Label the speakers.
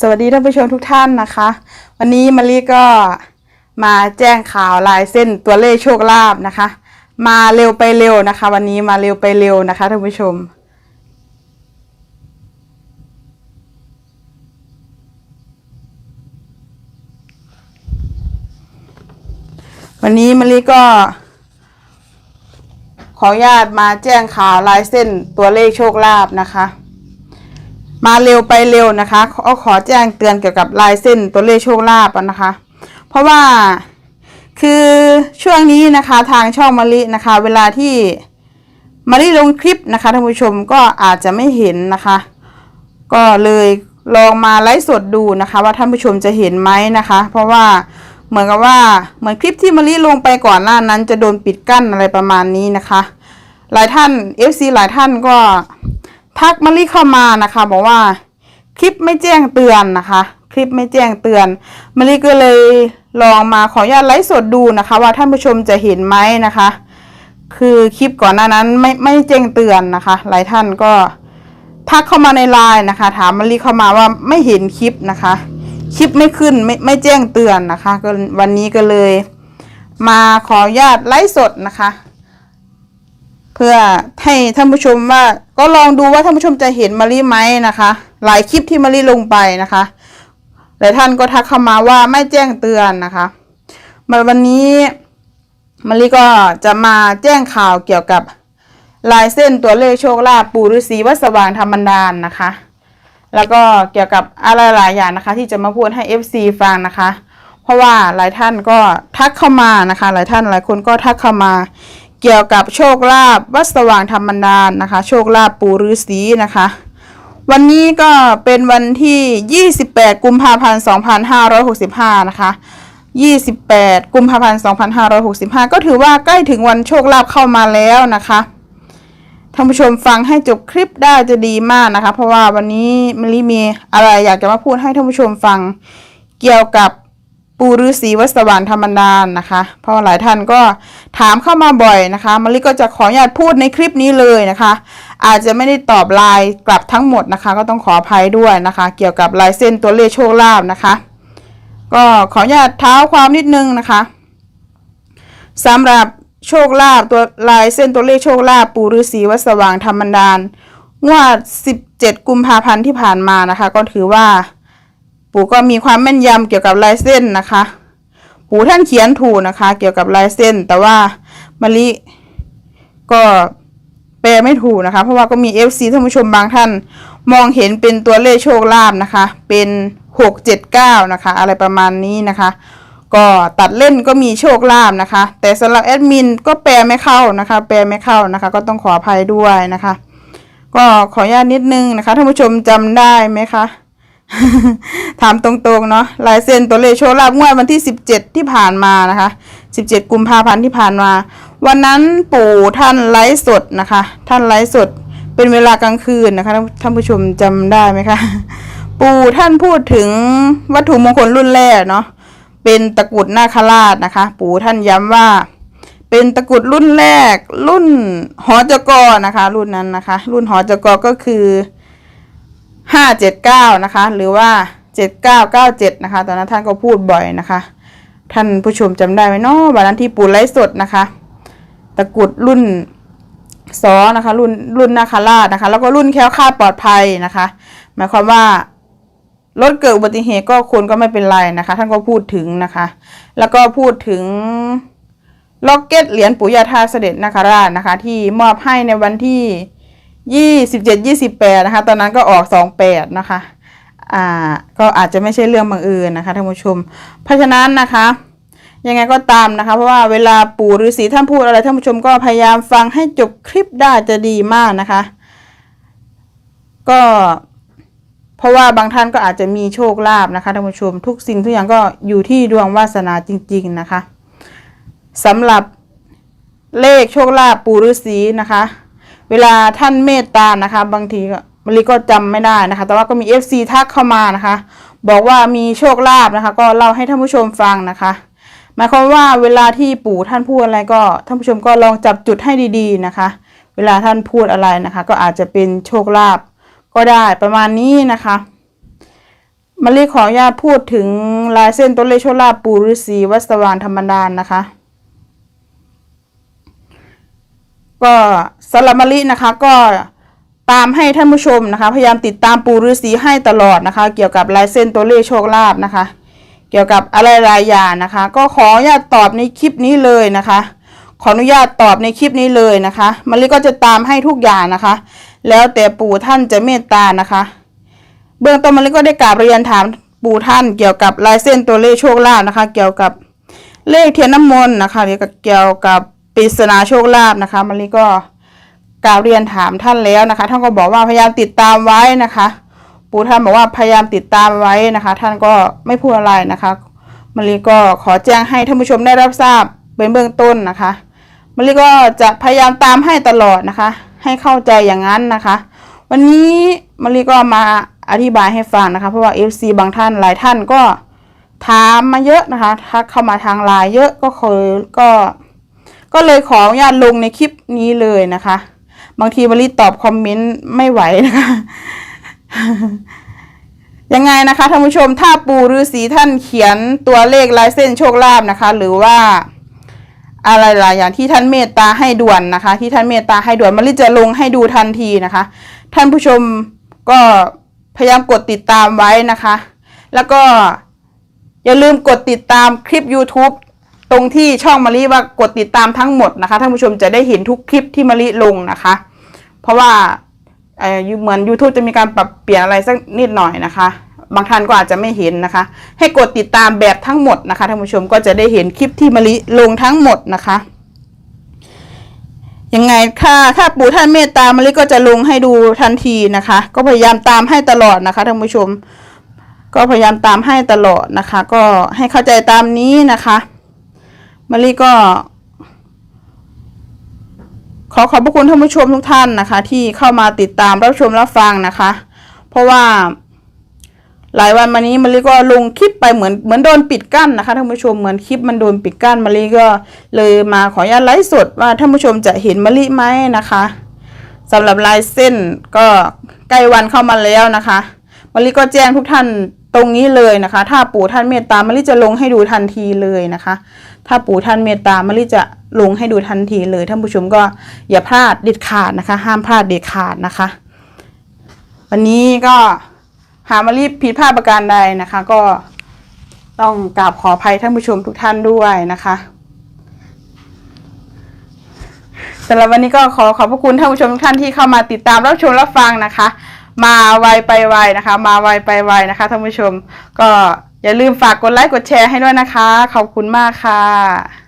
Speaker 1: สวัสดีท่านผู้ชมทุกท่านนะคะ วันนี้มารีก็มาแจ้งข่าวลายเส้นตัวเลขโชคลาภนะคะ มาเร็วไปเร็วนะคะ วันนี้มาเร็วไปเร็วนะคะท่านผู้ชม วันนี้มารีก็ ขออนุญาตมาแจ้งข่าวลายเส้นตัวเลขโชคลาภนะคะ มาเร็วไปเร็วนะคะขอขอแจ้งเตือนเกี่ยวกับลายเส้นตัวเลขโชคลาภอะนะคะ เพราะว่าคือช่วงนี้นะคะทางช่องมะลินะคะ เวลาที่มะลิลงคลิปนะคะท่านผู้ชมก็อาจจะไม่เห็นนะคะ ก็เลยลองมาไลฟ์สดดูนะคะ ว่าท่านผู้ชมจะเห็นไหมนะคะ เพราะว่าเหมือนกับว่าเหมือนคลิปที่มะลิลงไปก่อนหน้านั้น จะโดนปิดกั้นอะไรประมาณนี้นะคะ หลายท่าน FC หลายท่านก็ ทักมารีเข้ามานะคะบอกว่าคลิปไม่แจ้งเตือนนะคะ คลิปไม่แจ้งเตือนมารีก็เลยลองมาขออนุญาตไลฟ์สดดูนะคะ ว่าท่านผู้ชมจะเห็นไหมนะคะ คือคลิปก่อนหน้านั้นไม่ไม่แจ้งเตือนนะคะ หลายท่านก็ทักเข้ามาในไลน์นะคะ ถามมารีเข้ามาว่าไม่เห็นคลิปนะคะ คลิปไม่ขึ้นไม่ไม่แจ้งเตือนนะคะก็วันนี้ก็เลย มาขออนุญาตไลฟ์สดนะคะ เพื่อให้ท่านผู้ชมว่าก็ลองดูว่าท่านผู้ชมจะเห็นมารีไหมนะคะ หลายคลิปที่มารีลงไปนะคะหลายท่านก็ทักเข้ามาว่าไม่แจ้งเตือนนะคะมาวันนี้มารีก็จะมาแจ้งข่าวเกี่ยวกับลายเส้นตัวเลขโชคลาภปู่ฤาษีวัดสว่างธรรมดานนะคะ แล้วก็เกี่ยวกับอะไรหลายอย่างนะคะ ที่จะมาพูดให้ FC ฟังนะคะ เพราะว่าหลายท่านก็ทักเข้ามานะคะ หลายท่านหลายคนก็ทักเข้ามา เกี่ยวกับโชคลาภวัดสว่างธรรมดานนะคะ โชคลาภปู่ฤาษีนะคะ วันนี้ก็เป็นวันที่ 28 กุมภาพันธ์ 2565 นะคะ 28 กุมภาพันธ์ 2565 ก็ถือว่าใกล้ถึงวันโชคลาภเข้ามาแล้วนะคะท่านผู้ชมฟังให้จบคลิปได้จะดีมากนะคะ เพราะว่าวันนี้มิลิมีอะไรอยากจะมาพูดให้ท่านผู้ชมฟังเกี่ยวกับ ปูฤาษีวัสว่างธรรมดานนะคะ เพราะหลายท่านก็ถามเข้ามาบ่อยนะคะมลิก็จะขออนุญาตพูดในคลิปนี้เลยนะคะ อาจจะไม่ได้ตอบลน์กลับทั้งหมดนะคะ ก็ต้องขออภัยด้วยนะคะ เกี่ยวกับลายเส้นตัวเลขโชคลาภนะคะ ก็ขออนุญาตเท้าความนิดนึงนะคะสำหรับโชคลาภตัวลายเส้นตัวเลขโชคลาภปู่ฤาษีวัสว่างธรรมดานงวด 17 กุมภาพันธ์ที่ผ่านมานะคะ ก็ถือว่า ปู่ก็มีความแม่นยำเกี่ยวกับลายเส้นนะคะ ปู่ท่านเขียนถูกนะคะ เกี่ยวกับลายเส้น แต่ว่ามะลิก็แปลไม่ถูกนะคะ เพราะว่าก็มี FC ท่านผู้ชมบางท่าน มองเห็นเป็นตัวเลขโชคลาภนะคะ เป็นหกเจ็ดเก้านะคะ อะไรประมาณนี้นะคะ ก็ตัดเล่นก็มีโชคลาภนะคะ แต่สำหรับแอดมินก็แปลไม่เข้านะคะ แปลไม่เข้านะคะ ก็ต้องขออภัยด้วยนะคะ ก็ขออนุญาตนิดนึงนะคะท่านผู้ชมจำได้ไหมคะ ถามตรงๆเนาะลายเซ็นตัวเลขโชคลาภงวดวันที่ 17 ที่ผ่านมานะคะ 17 กุมภาพันธ์ที่ผ่านมา วันนั้นปู่ท่านไลฟ์สดนะคะ ท่านไลฟ์สดเป็นเวลากลางคืนนะคะท่านผู้ชมจำได้ไหมคะ ปู่ท่านพูดถึงวัตถุมงคลรุ่นแรกเนาะเป็นตะกรุดนาคราชนะคะ ปู่ท่านย้ำว่า เป็นตะกรุดรุ่นแรก รุ่นหอจกนะคะ รุ่นนั้นนะคะ รุ่นหอจกก็คือ ห้าเจ็ดเก้านะคะ หรือว่าเจ็ดเก้าเก้าเจ็ดนะคะ ตอนนั้นท่านก็พูดบ่อยนะคะ ท่านผู้ชมจำได้ไหมเนาะวันนั้นที่ปูไลฟ์สดนะคะ ตะกุดรุ่นซอนะคะ รุ่นรุ่นนาคาราชนะคะ แล้วก็รุ่นแค้วคาดปลอดภัยนะคะ หมายความว่ารถเกิดอุบัติเหตุก็คนก็ไม่เป็นไรนะคะ ท่านก็พูดถึงนะคะ แล้วก็พูดถึงล็อกเก็ตเหรียญปู่ยาทาเสด็จนาคราชนะคะ ที่มอบให้ในวันที่ ยี่สิบเจ็ดยี่สิบแปดนะคะ ตอนนั้นก็ออกสองแปดนะคะ อ่า ก็อาจจะไม่ใช่เรื่องบังเอิญนะคะท่านผู้ชม เพราะฉะนั้นนะคะ ยังไงก็ตามนะคะ เพราะว่าเวลาปู่ฤาษีท่านพูดอะไรท่านผู้ชมก็พยายามฟังให้จบคลิปได้จะดีมากนะคะ ก็เพราะว่าบางท่านก็อาจจะมีโชคลาภนะคะท่านผู้ชมทุกสิ่งทุกอย่างก็อยู่ที่ดวงวาสนาจริง ๆนะคะสำหรับเลขโชคลาภปู่ฤาษีนะคะ เวลาท่านเมตตานะคะ บางทีก็มะลิก็จำไม่ได้นะคะ แต่ว่าก็มี FC ทักเข้ามานะคะ บอกว่ามีโชคลาภนะคะ ก็เล่าให้ท่านผู้ชมฟังนะคะหมายความว่าเวลาที่ปู่ท่านพูดอะไรก็ท่านผู้ชมก็ลองจับจุดให้ดีๆนะคะ เวลาท่านพูดอะไรนะคะ ก็อาจจะเป็นโชคลาภก็ได้ประมาณนี้นะคะมารีขออนุญาตพูดถึงลายเส้นต้นเลขโชคลาภปู่ฤาษีวัสวางธรรมดานนะคะ ก็ สำหรับมารีนะคะก็ตามให้ท่านผู้ชมนะคะ พยายามติดตามปูฤาษีให้ตลอดนะคะ เกี่ยวกับลายเส้นตัวเลขโชคลาภนะคะ เกี่ยวกับอะไรหลายอย่างนะคะ ก็ขออนุญาตตอบในคลิปนี้เลยนะคะ ขออนุญาตตอบในคลิปนี้เลยนะคะมารีก็จะตามให้ทุกอย่างนะคะ แล้วแต่ปู่ท่านจะเมตตานะคะ เบื้องต้นมารีก็ได้กราบเรียนถามปู่ท่านเกี่ยวกับลายเส้นตัวเลขโชคลาภนะคะ เกี่ยวกับเลขเทียนน้ำมนต์นะคะเกี่ยวกับเกี่ยวกับปริศนาโชคลาภนะคะมารีก็ กราบเรียนถามท่านแล้วนะคะ ท่านก็บอกว่าพยายามติดตามไว้นะคะ ปู่ท่านบอกว่าพยายามติดตามไว้นะคะ ท่านก็ไม่พูดอะไรนะคะมารีก็ขอแจ้งให้ท่านผู้ชมได้รับทราบเป็นเบื้องต้นนะคะมารีก็จะพยายามตามให้ตลอดนะคะ ให้เข้าใจอย่างนั้นนะคะ วันนี้มารีก็มาอธิบายให้ฟังนะคะ เพราะว่า FC บางท่านหลายท่านก็ถามมาเยอะนะคะทักเข้ามาทางไลน์เยอะก็เคยก็ ก็เลยขออนุญาตลงในคลิปนี้เลยนะคะ บางทีมารีตอบคอมเมนต์ไม่ไหวนะคะยังไงนะคะท่านผู้ชมถ้าปู่ฤาษีท่านเขียนตัวเลขลายเส้นโชคลาภนะคะ หรือว่าอะไรหลายอย่างที่ท่านเมตตาให้ด่วนนะคะ ที่ท่านเมตตาให้ด่วนมาริจะลงให้ดูทันทีนะคะ ท่านผู้ชมก็พยายามกดติดตามไว้นะคะ แล้วก็อย่าลืมกดติดตามคลิป YouTube ตรงที่ช่องมาริว่ากดติดตามทั้งหมดนะคะท่านผู้ชมจะได้เห็นทุกคลิปที่มาริลงนะคะ เพราะว่าเหมือน YouTube จะมีการปรับเปลี่ยนอะไรสักนิดหน่อยนะคะ บางท่านก็อาจจะไม่เห็นนะคะ ให้กดติดตามแบบทั้งหมดนะคะท่านผู้ชมก็จะได้เห็นคลิปที่มาริลงทั้งหมดนะคะยังไงถ้าถ้าปู่ท่านเมตตามะลิก็จะลงให้ดูทันทีนะคะ ก็พยายามตามให้ตลอดนะคะท่านผู้ชม ก็พยายามตามให้ตลอดนะคะ ก็ให้เข้าใจตามนี้นะคะ มะลิก็ ขอขอบพระคุณท่านผู้ชมทุกท่านนะคะ ที่เข้ามาติดตามรับชมรับฟังนะคะ เพราะว่าหลายวันมานี้มารีก็ลงคลิปไปเหมือนเหมือนโดนปิดกั้นนะคะท่านผู้ชมเหมือนคลิปมันโดนปิดกั้นมารีก็เลยมาขออนุญาตไลฟ์สดว่าท่านผู้ชมจะเห็นมารีไหมนะคะสำหรับลายเส้นก็ใกล้วันเข้ามาแล้วนะคะมารีก็แจ้งทุกท่านตรงนี้เลยนะคะ ถ้าปู่ท่านเมตตามารีจะลงให้ดูทันทีเลยนะคะ ถ้าปู่ท่านเมตตามารีจะลงให้ดูทันทีเลยท่านผู้ชมก็อย่าพลาดเด็ดขาดนะคะ ห้ามพลาดเด็ดขาดนะคะ วันนี้ก็หามารีบผิดพลาดประการใดนะคะ ก็ต้องกราบขออภัยท่านผู้ชมทุกท่านด้วยนะคะสำหรับวันนี้ก็ขอขอบพระคุณท่านผู้ชมทุกท่านที่เข้ามาติดตามรับชมรับฟังนะคะ มาไวไปไวนะคะ มาไวไปไวนะคะท่านผู้ชมก็ อย่าลืมฝากกดไลค์กดแชร์ให้ด้วยนะคะ ขอบคุณมากค่ะ